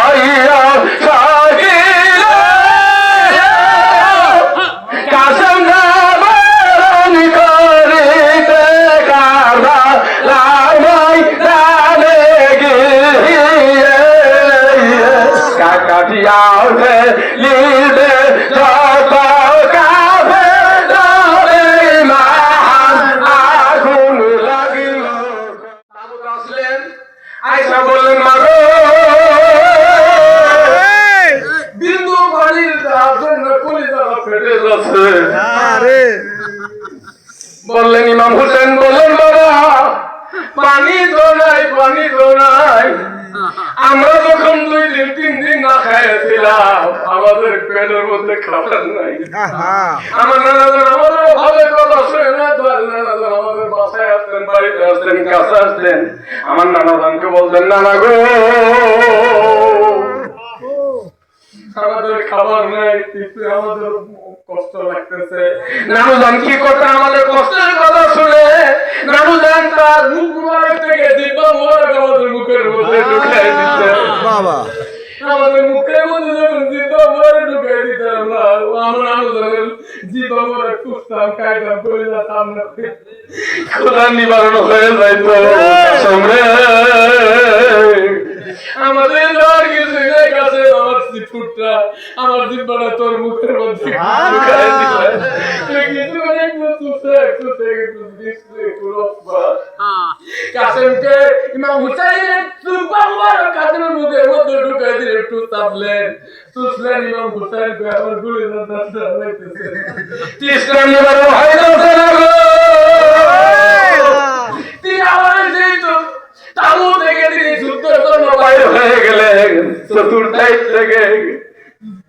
আইয়া সাকিলা কাসম নামন করিতে কারা লামাই দানে গিয়ে। কাকাটিয়া জন্য ফেটে যাচ্ছে আরে। বললেন ইমাম হোসেন বললেন বাবা পানি তো নাই পানি তো নাই। আমরা যখন দুই দিন তিন দিন না খাইছিলাম আমাদের পেটের মধ্যে খাবার নাই। আমার নানাজন আমাদের ভাবে কথা শুনে না নানাজন আমাদের বাসায় আসতেন বাড়িতে আসতেন কাছে আসতেন। আমার নানাজনকে বলতেন নানা গো আমাদের খাবার নাই কিন্তু আমাদের কষ্ট লাগতেছে। নানুজান কি করতে আমাদের কষ্টের কথা শুনে নানুজান তার মুখ মুবারক থেকে মুবারক আমাদের মুখের মধ্যে ঢুকাই দিতে বাবা। আমাদের মুখের মধ্যে যখন জিব্বা মুবারক ঢুকাই দিতে আমরা আমরা নানুজানের জিব্বা মুবারক খুঁজতাম খাইতাম করে যেতাম না খোদা নিবারণ হয়ে। যাইতো সমরে আমাদের কিছু নেই কাছে আমার জিব্বাটা তোর মুখের মধ্যে ঢুকাই দিলে তুই কিছু করে একটু চুষে চুষে একটু দিচ্ছে একটু রসবা কাসেমকে ইমাম হুসাইনের সুব্বা মুবারক কাসেমের মুখের মধ্যে ঢুকাই দিলে একটু চাপলেন। চুষলেন ইমাম হুসাইন কে আমার গুলি দাদা লাগতেছে। তিসরা নিবারণ হয়ে না তিনি আমার সেই তাবু থেকে তিনি যুদ্ধের জন্য বাইরে হয়ে গেলেন চতুর্থাই থেকে।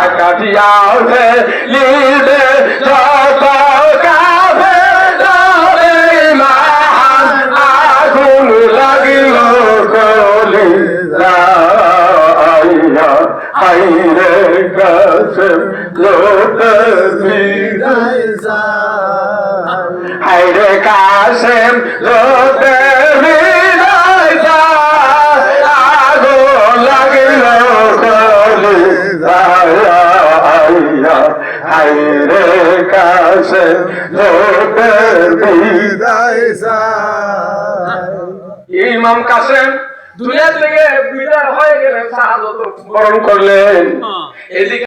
কাকাটিয়া উঠে লিবে যত কাফে দরে মহান আগুন লাগিল কলি আইয়া আইরে কাসম লোকের বিদায় হাইরে কাসেম লোতে বিদায় হাইরে কাছে লোকে বিদায় ইমাম কাসেম দুনিয়া থেকে বিদায় হয়ে গেলেন শাহাদত বরণ করলেন। এদিকে